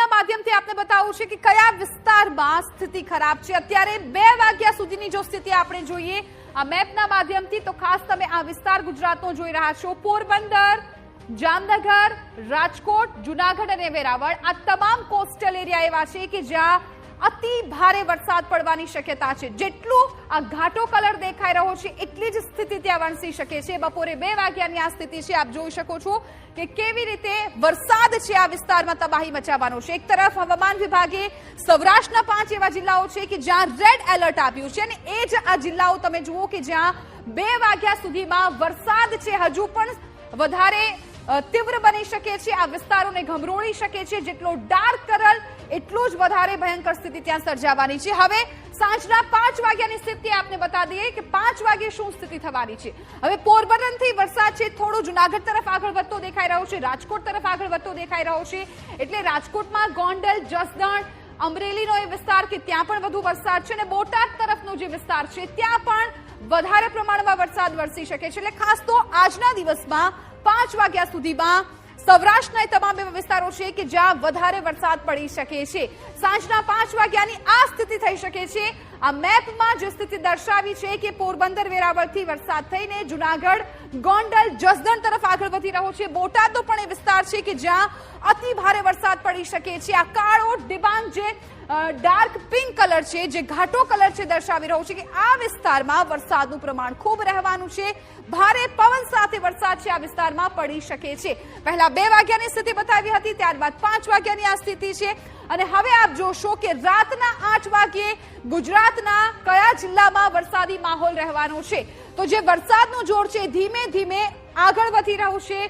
મેપના માધ્યમથી આપને બતાવું છે કે કયા વિસ્તારમાં સ્થિતિ ખરાબ છે. અત્યારે બે વાગ્યા સુધીની જો સ્થિતિ આપણે જોઈએ, આ મેપના માધ્યમથી, તો ખાસ તમે આ વિસ્તાર ગુજરાતનો જોઈ રહ્યા છો. પોરબંદર, જામનગર, રાજકોટ, જુનાગઢ અને વેરાવળ, આ તમામ કોસ્ટલ એરિયા એવા છે કે જ્યાં અતિ ભારે વરસાદ પડવાની શક્યતા છે. જેટલું આ ઘાટો કલર દેખાઈ રહ્યો છે, એટલી જ સ્થિતિ ત્યાં વણસી શકે છે. બપોરે બે વાગ્યાની આ સ્થિતિ છે. આપ જોઈ શકો છો કે કેવી રીતે વરસાદ છે આ વિસ્તારમાં તબાહી મચાવવાનો છે. એક તરફ હવામાન વિભાગે સૌરાષ્ટ્રના પાંચ એવા જિલ્લાઓ છે કે જ્યાં રેડ એલર્ટ આપ્યું છે અને એ જ આ જિલ્લાઓ તમે જુઓ કે જ્યાં બે વાગ્યા સુધીમાં વરસાદ છે. હજુ પણ વધારે તીવ્ર બની શકે છે, આ વિસ્તારોને ગમરોળી શકે છે, જેટલો ડાર્ક કરલ એટલું જ વધારે ભયંકર સ્થિતિ ત્યાં સર્જાવાની છે. હવે સાંજના પાંચ વાગ્યાની સ્થિતિ આપને બતા દઈએ કે પાંચ વાગે શું સ્થિતિ થવાની છે. હવે પોરબંદરથી વરસાદ છે, થોડો જુનાગઢ તરફ આગળ વધતો દેખાઈ રહ્યો છે, રાજકોટ તરફ આગળ વધતો દેખાઈ રહ્યો છે. એટલે રાજકોટમાં ગોંડલ, જસદણ, અમરેલીનો એ વિસ્તાર કે ત્યાં પણ વધુ વરસાદ છે અને બોટાદ તરફનો જે વિસ્તાર છે, ત્યાં પણ વધારે પ્રમાણમાં વરસાદ વરસી શકે છે. એટલે ખાસ તો આજના દિવસમાં પાંચ વાગ્યા સુધીમાં સૌરાષ્ટ્રના તમામ એવા વિસ્તારો છે કે જ્યાં વધારે વરસાદ પડી શકે છે. સાંજના પાંચ વાગ્યાની આ સ્થિતિ થઈ શકે છે. આ મેપમાં જે સ્થિતિ દર્શાવી છે કે પોરબંદર વેરાવળથી વરસાદ થઈને જુનાગઢ, ગોંડલ, જસદણ તરફ આગળ વધી રહ્યો છે. બોટાદનો પણ એ વિસ્તાર છે કે જ્યાં અતિ ભારે વરસાદ પડી શકે છે. આ કાળો ડિબાંગ જે ડાર્ક પિંક કલર છે, જે ઘાટો કલર છે, દર્શાવી રહ્યો છે કે આ વિસ્તારમાં વરસાદનું પ્રમાણ ખૂબ રહેવાનું છે. ભારે પવન સાથે વરસાદ છે, આ વિસ્તારમાં પડી શકે છે. પહેલા બે વાગ્યાની સ્થિતિ બતાવી હતી, ત્યારબાદ પાંચ વાગ્યાની આ સ્થિતિ છે. અને હવે આપ જોશો કે રાતના આઠ વાગ્યે ગુજરાતના કયા જિલ્લામાં વરસાદી માહોલ રહેવાનો છે? તો જે વરસાદનું જોર છે ધીમે ધીમે આગળ વધી રહ્યું છે.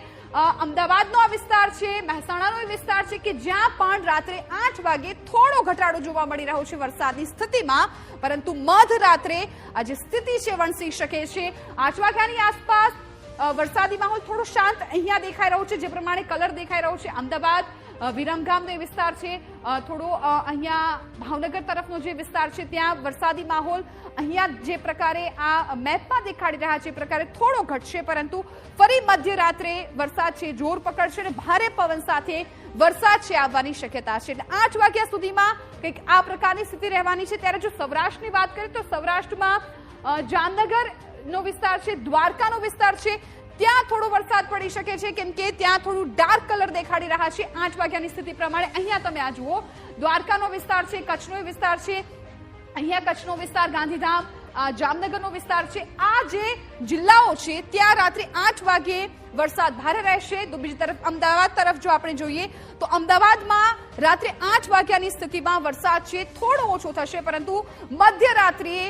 અમદાવાદનો આ વિસ્તાર છે, મહેસાણાનો વિસ્તાર છે કે જ્યાં પણ રાત્રે આઠ વાગે થોડો ઘટાડો જોવા મળી રહ્યો છે વરસાદની સ્થિતિમાં. પરંતુ મધરાત્રે આ જે સ્થિતિ છે, વણસી શકે છે. આઠ વાગ્યાની આસપાસ વરસાદી માહોલ થોડો શાંત અહીંયા દેખાઈ રહ્યો છે, જે પ્રમાણે કલર દેખાઈ રહ્યો છે. અમદાવાદ વિરમગામનો એ વિસ્તાર છે. થોડો અહીંયા ભાવનગર તરફનો જે વિસ્તાર છે, ત્યાં વરસાદી માહોલ અહીંયા જે પ્રકારે આ મેપમાં દેખાડી રહ્યા છે પ્રકારે થોડો ઘટશે, પરંતુ ફરી મધ્યરાત્રે વરસાદ છે, જોર પકડશે અને ભારે પવન સાથે વરસાદ છે આવવાની શક્યતા છે. એટલે આઠ વાગ્યા સુધીમાં કંઈક આ પ્રકારની સ્થિતિ રહેવાની છે. ત્યારે જો સૌરાષ્ટ્રની વાત કરીએ તો સૌરાષ્ટ્રમાં જામનગર નો વિસ્તાર છે, દ્વારકાનો વિસ્તાર છે. ત્યાં થોડો વરસાદ પડી શકે છે, કેમ કે ત્યાં થોડું ડાર્ક કલર દેખાડી રહ્યા છે. આઠ વાગ્યાની સ્થિતિ પ્રમાણે અહીંયા તમે આ જુઓ. દ્વારકાનો વિસ્તાર છે, કચ્છનો વિસ્તાર છે. અહીંયા કચ્છનો વિસ્તાર, ગાંધીધામ જામનગરનો વિસ્તાર છે. આ જે જિલ્લાઓ છે, ત્યાં રાત્રે આઠ વાગે વરસાદ ભારે રહેશે. તો બીજી તરફ અમદાવાદ તરફ જો આપણે જોઈએ, તો અમદાવાદમાં રાત્રે આઠ વાગ્યાની સ્થિતિમાં વરસાદ છે. થોડો ઓછો થશે, પરંતુ મધ્યરાત્રિએ